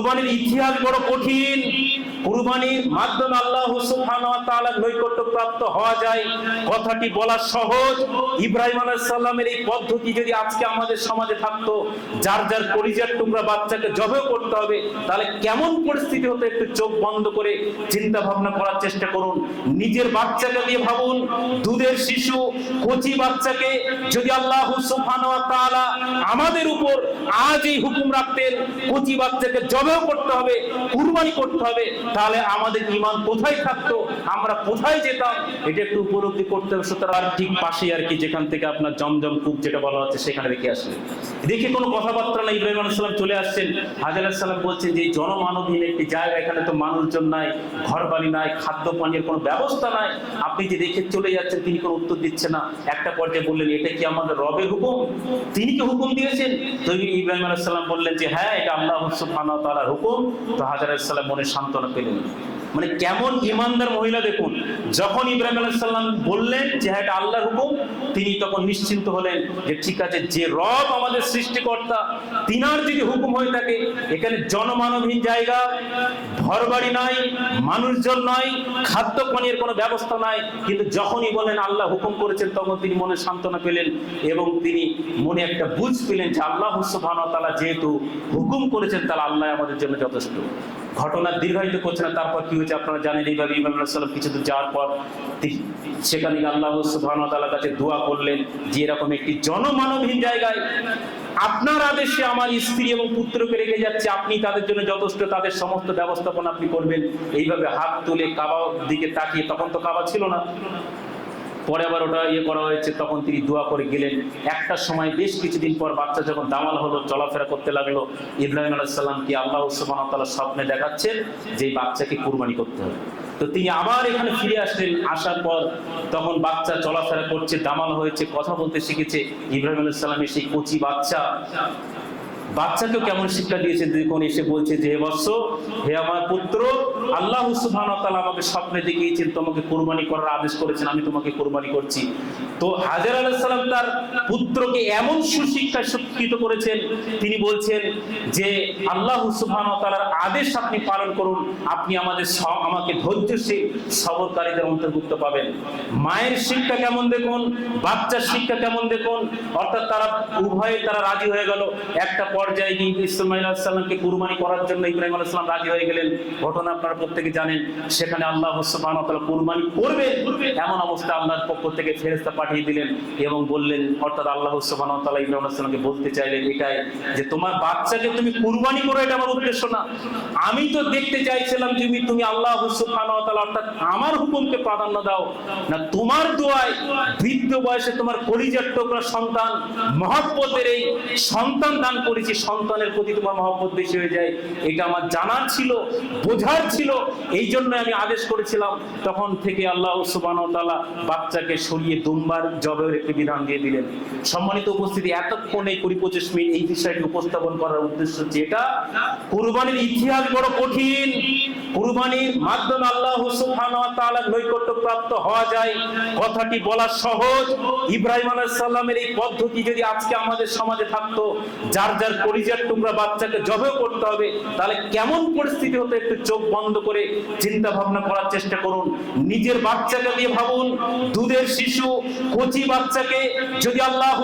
কুরবানির ইতিহাস বড় কঠিন। কুরবানির মাধ্যমে আল্লাহ নৈকট্য প্রাপ্ত হওয়া যায়। কথাটি বলা সহজ। ইব্রাহিম আলাইহিস সালামের এই পদ্ধতি যদি আজকে আমাদের সমাজে থাকতো, যার যার পরিজার টুকরা বাচ্চাকে জবে করতে হবে, তাহলে কেমন পরিস্থিতি হতো একটু চোখ বন্ধ করে চিন্তা ভাবনা করার চেষ্টা করুন। নিজের বাচ্চাকে দিয়ে ভাবুন, দুধের শিশু, কচি বাচ্চাকে যদি আল্লাহ তাআলা আমাদের উপর আজ এই হুকুম রাখতেন, কচি বাচ্চাকে জবেও করতে হবে, কুরবানি করতে হবে তাহলে আমাদের ইমান কোথায় থাকতো? আমরা কোথায় যেতাম? এটা একটু উপলব্ধি করতে হবে। সুতরাং ঠিক পাশে আর কি, যেখান থেকে আপনার জমজম কূপ যেটা বলা হচ্ছে, সেখানে রেখে আসলেন দেখি কোনো কথাবার্তা না, ইব্রাহিম আলাইহিস সালাম চলে আসছেন। হাজার সালাম বলছেন যে জনমানবহীন একটি জায়গা, এখানে তো মানুষজন নাই ঘর বাড়ি নাই, খাদ্য পানীয়ের কোনো ব্যবস্থা নাই। আপনি যে রেখে চলে যাচ্ছেন, তিনি কোনো উত্তর দিচ্ছে না। একটা পর্যায়ে বললেন, এটা কি আমাদের রবের হুকুম? তিনি কি হুকুম দিয়েছেন? তো ইব্রাহিম আলাইহিস সালাম বললেন যে হ্যাঁ এটা আল্লাহ সুবহানাহু হুকুম। তো হাজার সালাম মনে সান্ত্বনা পেলেন মানে কেমন ইমানদার মহিলা দেখুন, যখন ইব্রাহিম আলাইহিস সালাম বললেন যে হ্যাঁ এটা আল্লাহর হুকুম, তিনি তখন নিশ্চিন্ত হলেন যে ঠিক আছে, যে রব আমাদের সৃষ্টিকর্তা, তিনার যদি হুকুম হয়ে থাকে, এখানে জনমানবহীন জায়গা ঘর বাড়ি নাই, মানুষজন নাই, খাদ্য পানীয়ের কোনো ব্যবস্থা নাই, কিন্তু যখনই বলেন আল্লাহ হুকুম করেছেন, তখন তিনি মনে সান্ত্বনা পেলেন এবং তিনি মনে একটা বুঝ পেলেন যে আল্লাহ ওয়া তাআলা যেহেতু হুকুম করেছেন, তাহলে আল্লাহ আমাদের জন্য যথেষ্ট। ঘটনা দীর্ঘায়িত করছে না, তারপর কি হয়েছে আপনারা জানেন, এইভাবে ইমাম সাল্লাম কিছু দূর যাওয়ার পর সেখানে আল্লাহ ওয়া কাছে দোয়া করলেন যে এরকম একটি জনমানবহীন জায়গায় আপনার আদেশে আমার স্ত্রী এবং পুত্রকে রেখে যাচ্ছে, আপনি তাদের জন্য যথেষ্ট, তাদের সমস্ত ব্যবস্থাপনা আপনি করবেন। এইভাবে হাত তুলে কাবার দিকে তাকিয়ে, তখন তো কাবা ছিল না। পরে আবার ওটা ইয়ে করা হয়েছে, তখন তিনি দোয়া করে গেলেন। একটা সময় বেশ কিছুদিন পর বাচ্চা যখন দামাল হলো, চলাফেরা করতে লাগল, ইব্রাহিম আলাইসাল্লামকে আল্লাহ সুবহানাহু ওয়া তাআলা স্বপ্নে দেখাচ্ছেন যে বাচ্চাকে কুরবানি করতে হবে। তো তিনি আবার এখানে ফিরে আসলেন, আসার পর তখন বাচ্চা চলাফেরা করছে, দামাল হয়েছে, কথা বলতে শিখেছে। ইব্রাহিম আলাইসাল্লামের সেই কচি বাচ্চা বাচ্চাকেও কেমন শিক্ষা দিয়েছে? দেখুন, এসে বলছে যে, হে বৎস, হে আমার পুত্র, আল্লাহ সুবহানাহু আমাকে স্বপ্নে দেখিয়েছেন, তোমাকে কুরবানি করার আদেশ করেছেন, আমি তোমাকে কুরবানি করছি। তো হাজার আলাইহিস সালাম তার পুত্রকে এমন সুশিক্ষায় শিক্ষিত করেছেন, তিনি বলছেন যে, আল্লাহ সুবহানাহু ওয়া তাআলার আদেশ আপনি পালন করুন, আপনি আমাদের আমাকে ধৈর্যশীল সবরকারীদের অন্তর্ভুক্ত পাবেন। মায়ের শিক্ষা কেমন দেখুন? বাচ্চার শিক্ষা কেমন দেখুন? অর্থাৎ তারা উভয়ে তারা রাজি হয়ে গেল। একটা পর্যায়ে গিয়ে ইসমাইল কুরবানি করার জন্য ইব্রাহিম রাজি হয়ে গেলেন। ঘটনা আপনারা প্রত্যেকে জানেন, সেখানে আল্লাহ কুরবানি করবে এমন অবস্থা আল্লাহর পক্ষ থেকে ফেরেশতা পাঠিয়ে দিলেন এবং বললেন, অর্থাৎ আল্লাহ ইব্রাহিম বলতে চাইলেন এটাই যে তোমার বাচ্চাকে তুমি কুরবানি করো, এটা আমার উদ্দেশ্য না। আমি তো দেখতে চাইছিলাম তুমি তুমি আল্লাহ সুবহানাহু অর্থাৎ আমার হুকুমকে প্রাধান্য দাও। না, তোমার দোয়ায়, বৃদ্ধ বয়সে তোমার কলিজার টুকরা সন্তান, মহব্বতের এই সন্তান দান করেছি। সন্তানের প্রতি তোমার মহব্বত বেশি হয়ে যায়? এটা আমার জানার ছিল, বোঝার ছিল। এই জন্য আমি আদেশ করেছিলাম। তখন থেকে আল্লাহ তাআলা বাচ্চাকে সরিয়ে দুমবার জবের একটি বিধান দিয়ে দিলেন। সম্মানিত উপস্থিতি, এতক্ষণ এই কুড়ি পঁচিশ মিনিট এই বিষয়টি উপস্থাপন করার উদ্দেশ্য হচ্ছে এটা। কুরবানির ইতিহাস বড় কঠিন। কুরবানির মাধ্যমে আল্লাহ নৈকট্য প্রাপ্ত হওয়া যায়। কথাটি বলা সহজ। ইব্রাহিম আলাইহিস সালামের এই পদ্ধতি যদি আজকে আমাদের সমাজে থাকতো, যার যার পরিজার টুকরা বাচ্চাকে জবে করতে হবে, তাহলে কেমন পরিস্থিতি হতো একটু চোখ বন্ধ করে চিন্তা ভাবনা করার চেষ্টা করুন। নিজের বাচ্চাকে দিয়ে ভাবুন, দুধের শিশু, কচি বাচ্চাকে যদি আল্লাহ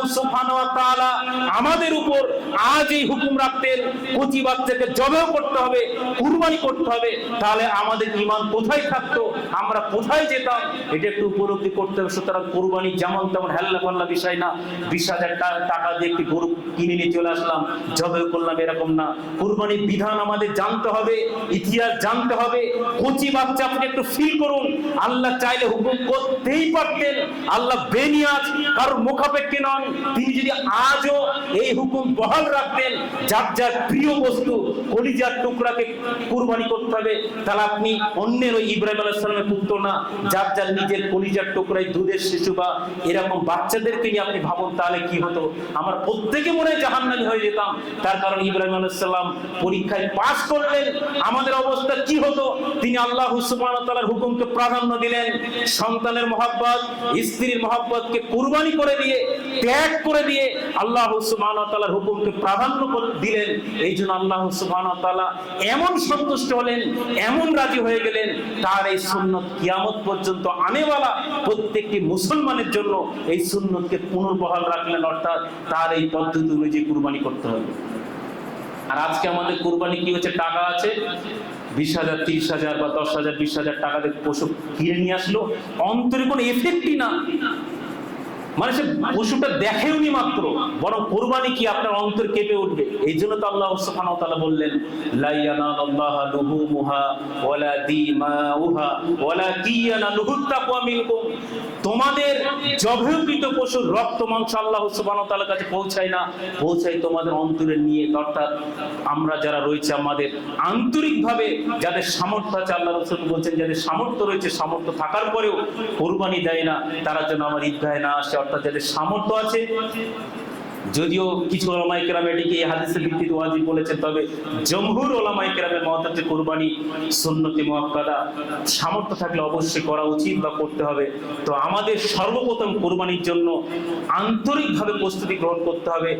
তাআলা আমাদের উপর আজ এই হুকুম রাখতেন, কচি বাচ্চাকে জবেও করতে হবে, কুরবানি করতে হবে তাহলে আমাদের ইমান কোথায় থাকতো? আমরা কোথায় যেতাম? এটা একটু উপলব্ধি করতে হবে। সুতরাং কোরবানি যেমন তেমন হেল্লা পাল্লা বিষয় না। বিশ হাজার টাকা দিয়ে একটি গরু কিনে নিয়ে চলে আসলাম। জবে করলাম এরকম না। কুরবানির বিধান আমাদের জানতে হবে, ইতিহাস জানতে হবে। কচি বাচ্চা আপনি একটু ফিল করুন। আল্লাহ চাইলে হুকুম করতেই পারতেন। আল্লাহ বেনিয়াজ, কারোর মুখাপেক্ষী নন। তিনি যদি আজও এই হুকুম বহাল রাখতেন, যার যার প্রিয় বস্তু, কলিজার টুকরাকে কুরবানি করতে হবে। তাহলে আপনি অন্যের ওই ইব্রাহিম আলাইহিস সালামের পুত্র না যার যার নিজের কলিজার টুকরাই দুধের শিশু বা এরকম বাচ্চাদেরকে নিয়ে আপনি ভাবুন, তাহলে কি হতো? আমার প্রত্যেকে মনে হয় জাহান্নামী হয়ে যেতাম। তার কারণ ইব্রাহিম আলাইহিস সালাম পরীক্ষায় পাশ করলেন। আমাদের অবস্থা কি হতো? তিনি আল্লাহ ওয়া তাআলার হুকুমকে প্রাধান্য দিলেন। সন্তানের মহব্বত, স্ত্রীর মহব্বতকে কুরবানি করে দিয়ে ত্যাগ করে দিয়ে আল্লাহ ওয়া হুকুমকে প্রাধান্য দিলেন। এই জন্য আল্লাহ ওয়া এমন সন্তুষ্ট হলেন, এমন রাজি হয়ে গেলেন, তার এই সুন্নত কিয়ামত পর্যন্ত আনেওয়ালা প্রত্যেকটি মুসলমানের জন্য এই সুন্নতকে পুনর্বহাল রাখলেন, অর্থাৎ তার এই পদ্ধতি অনুযায়ী কুরবানি করতে হবে। আর আজকে আমাদের কুরবানি কি হচ্ছে? টাকা আছে। বিশ হাজার, তিরিশ হাজার বা দশ হাজার, বিশ হাজার টাকা দিয়ে পশু কিনে নিয়ে আসলো। অন্তরে কোনো এফেক্টই না। মানে সে পশুটা দেখেও নি মাত্র, বরং কোরবানি কি আপনার অন্তর কেঁপে উঠবে? এই জন্য তো আল্লাহ সুবহানাহু ওয়া তাআলা বললেন, লা ইয়ানালাল্লাহা লুহুমুহা ওয়ালা দিমাউহা ইয়ানালুহু তাকওয়া তোমাদের জবেকৃত পশুর রক্ত, মাংস আল্লাহ তাআলার কাছে পৌঁছায় না, পৌঁছায় তোমাদের অন্তরের নিয়ে অর্থাৎ আমরা যারা রয়েছে আমাদের আন্তরিকভাবে, যাদের সামর্থ্য আছে, আল্লাহ রসুল বলছেন, যাদের সামর্থ্য রয়েছে, সামর্থ্য থাকার পরেও কোরবানি দেয় না, তারা যেন আমার ঈদগাহে না আসে। অর্থাৎ যাদের সামর্থ্য আছে। যদিও কিছু ওলামাই কেরাম এটিকে এই হাদিসের ভিত্তিতে ওয়াজিব বলেছেন, তবে জমহুর ওলামাই কেরামের হচ্ছে কোরবানি সুন্নতি মুআক্কাদা সামর্থ্য থাকলে অবশ্যই করা উচিত বা করতে হবে। তো আমাদের সর্বপ্রথম কোরবানির জন্য আন্তরিকভাবে প্রস্তুতি গ্রহণ করতে হবে।